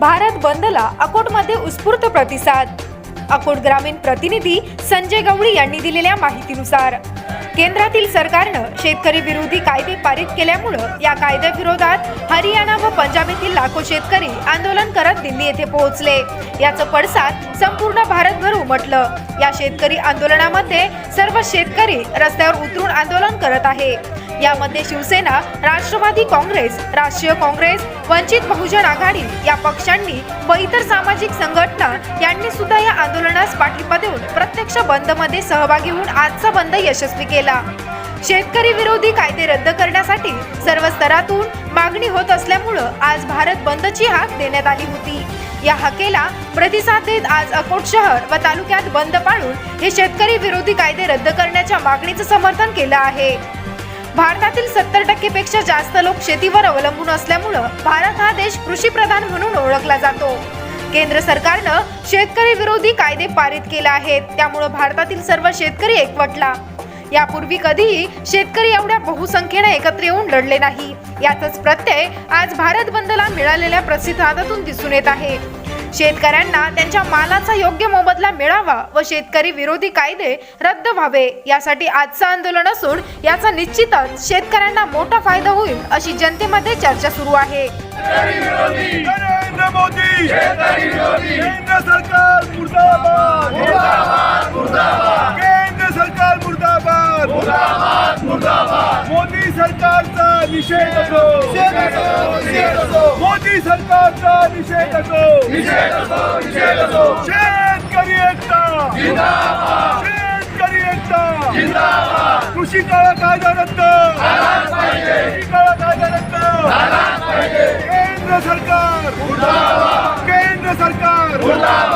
भारत बंदला अकोटमध्ये उत्स्फूर्त प्रतिसाद. अकोट ग्रामीण प्रतिनिधी संजय गवळी यांनी दिलेल्या माहितीनुसार केंद्रातील सरकारनं शेतकरी विरोधी कायदे पारित केल्यामुळं या कायद्याविरोधात हरियाणा व पंजाब येथील लाखो शेतकरी आंदोलन करत दिल्ली येथे पोहोचले. याचं पडसाद संपूर्ण भारतभर उमटलं. या शेतकरी आंदोलनामध्ये सर्व शेतकरी रस्त्यावर उतरून आंदोलन करत आहे. यामध्ये शिवसेना राष्ट्रवादी काँग्रेस राष्ट्रीय काँग्रेस वंचित बहुजन आघाडी या पक्षांनी व इतर सामाजिक संघटना यांनी सुद्धा या आंदोलनास पाठिंबा देऊन प्रत्यक्ष बंदमध्ये सहभागी होऊन आजचा बंद यशस्वी केला. शेतकरी विरोधी कायदे रद्द करण्यासाठी सर्व स्तरातून मागणी होत असल्यामुळं आज भारत बंदची हाक देण्यात आली होती. या हाकेला प्रतिसाद देत आज अकोट शहर व तालुक्यात बंद पाळून हे शेतकरी विरोधी कायदे रद्द करण्याच्या मागणीचं समर्थन केलं आहे. भारतातील सत्तर टक्केपेक्षा जास्त लोक शेतीवर अवलंबून असल्यामुळं भारत हा देश कृषीप्रधान म्हणून ओळखला जातो. केंद्र सरकारनं शेतकरी विरोधी कायदे पारित केले आहेत. त्यामुळं भारतातील सर्व शेतकरी एकवटला. यापूर्वी कधीही शेतकरी एवढ्या बहुसंख्येने एकत्र येऊन लढले नाही. याचाच प्रत्यय आज भारत बंदला मिळालेल्या प्रतिसादातून दिसून येत आहे. शेतकऱ्यांना त्यांच्या मालाचा योग्य मोबदला मिळावा व शेतकरी विरोधी कायदे रद्द व्हावे. यासाठी आजचं आंदोलन असून याचा निश्चितच शेतकऱ्यांना मोठा फायदा होईल अशी जनतेमध्ये चर्चा सुरू आहे. नरेंद्र मोदी. केंद्र सरकार सरकारचा निषेध असो मोदी सरकारचा निषेध असो शेतकरी एकता. शेतकरी एकता. कृषी काळा कायदा रद्द. कृषी काळा कायदा रद्द. केंद्र सरकार. केंद्र सरकार.